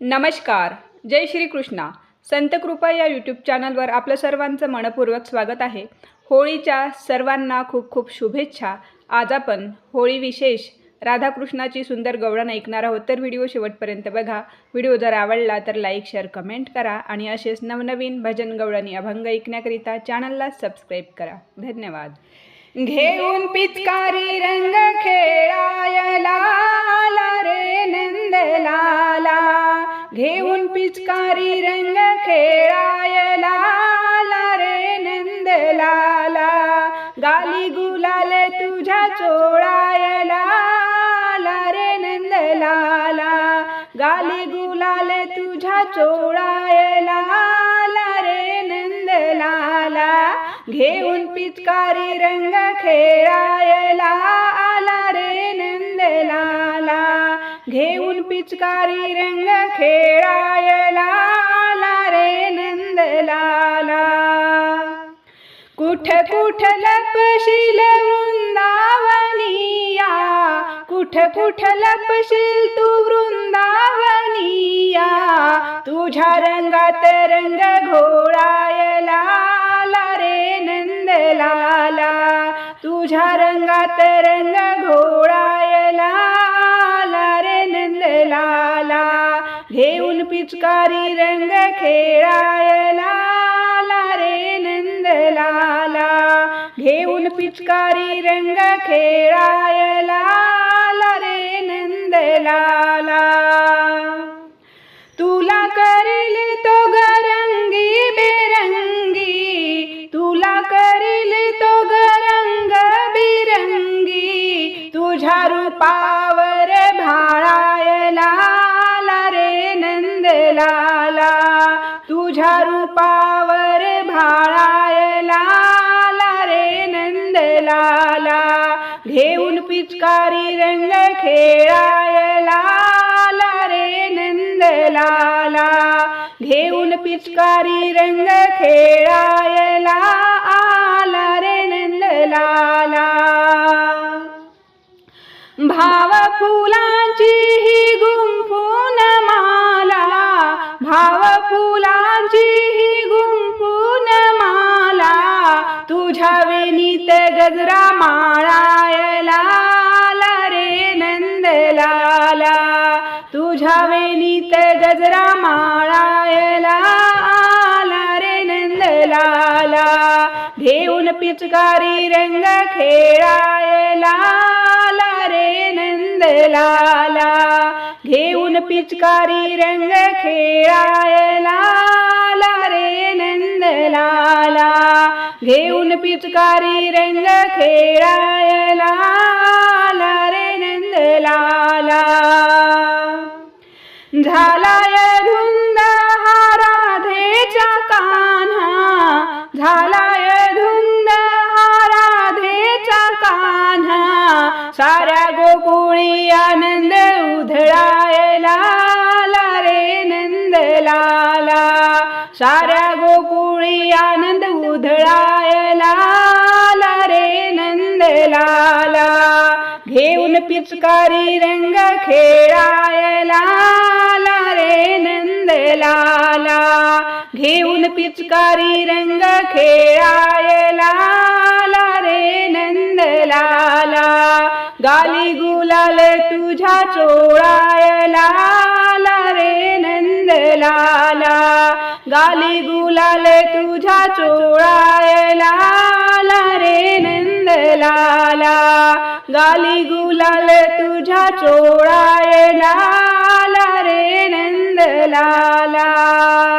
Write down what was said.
नमस्कार जय श्री कृष्णा. संत कृपा या यूट्यूब चॅनलवर आपलं सर्वांचं मनपूर्वक स्वागत आहे. होळीच्या सर्वांना खूप खूप शुभेच्छा. आज आपण होळी विशेष राधाकृष्णाची सुंदर गवळण ऐकणार आहोत. तर व्हिडिओ शेवटपर्यंत बघा. व्हिडिओ जर आवडला तर लाईक शेअर कमेंट करा आणि असेच नवनवीन भजन गवळणी अभंग ऐकण्याकरिता चॅनलला सबस्क्राईब करा. धन्यवाद. घेऊन पिचकारी रंग खेळायला रे नंदला घेऊन पिचकारी रंग खेळायला रे नंदलाला. गाली गुलाल तुझ्या चोळायला रे नंदलाला. गाली गुलाल तुझ्या चोळायला रे नंदलाला. घेऊन पिचकारी रंग खेळायला घेऊन पिचकारी रंग खेळायला आला रे नंदलाला. कुठ कुठ लपशील वृंदावनिया? कुठ कुठ लपशील तू वृंदावनिया? तुझ्या रंगात रंग घोळायला आला रे नंदलाला. तुझ्या रंगात रंग घोळा घेऊन पिचकारी रंग खेळायला आला रे नंदलाला. घेऊन पिचकारी रंग खेळायला आला रे नंदलाला. तुला करेल तो तुझ्या रूपावर भाळायला आला रे नंदलाला. घेऊन पिचकारी रंग खेळायला आला रे नंदलाला. घेऊन पिचकारी रंग खेळायला आला रे नंदलाला. भाव फुलांची ही गुंफून माला. भाव फुलांची ही गुंपून माला तुझ्या विनीत गजरा माळायला आला रे नंदलाला. तुझ्या वेणीत गजरा माळायला आला रे नंदलाला. घेऊन पिचकारी रंग खेळायला आला रे नंदलाला. घेऊन पिचकारी रंग खेळायला आला रे नंदलाला. घेऊन पिचकारी रंग खेळायला आला रे नंदलाला. झालाय धुंद हा राधेचा कान्हा. झालाय धुंद हा राधेच्या कान्हा. साऱ्या गोकुळी आनंद उधळाय लाला साऱ्या गोकुळी आनंद उधळायला आला रे नंदलाला घेऊन पिचकारी रंग खेळायला आला रे नंदलाला घेऊन पिचकारी रंग खेळायला आला रे नंदलाला गाली गुलाल तुझ्या चोळायला आला रे लाला गाली गुलाल तुझ्या चोळायला रे रे नंदलाला गाली गुलाल तुझ्या चोळायला आला रे नंद लाला.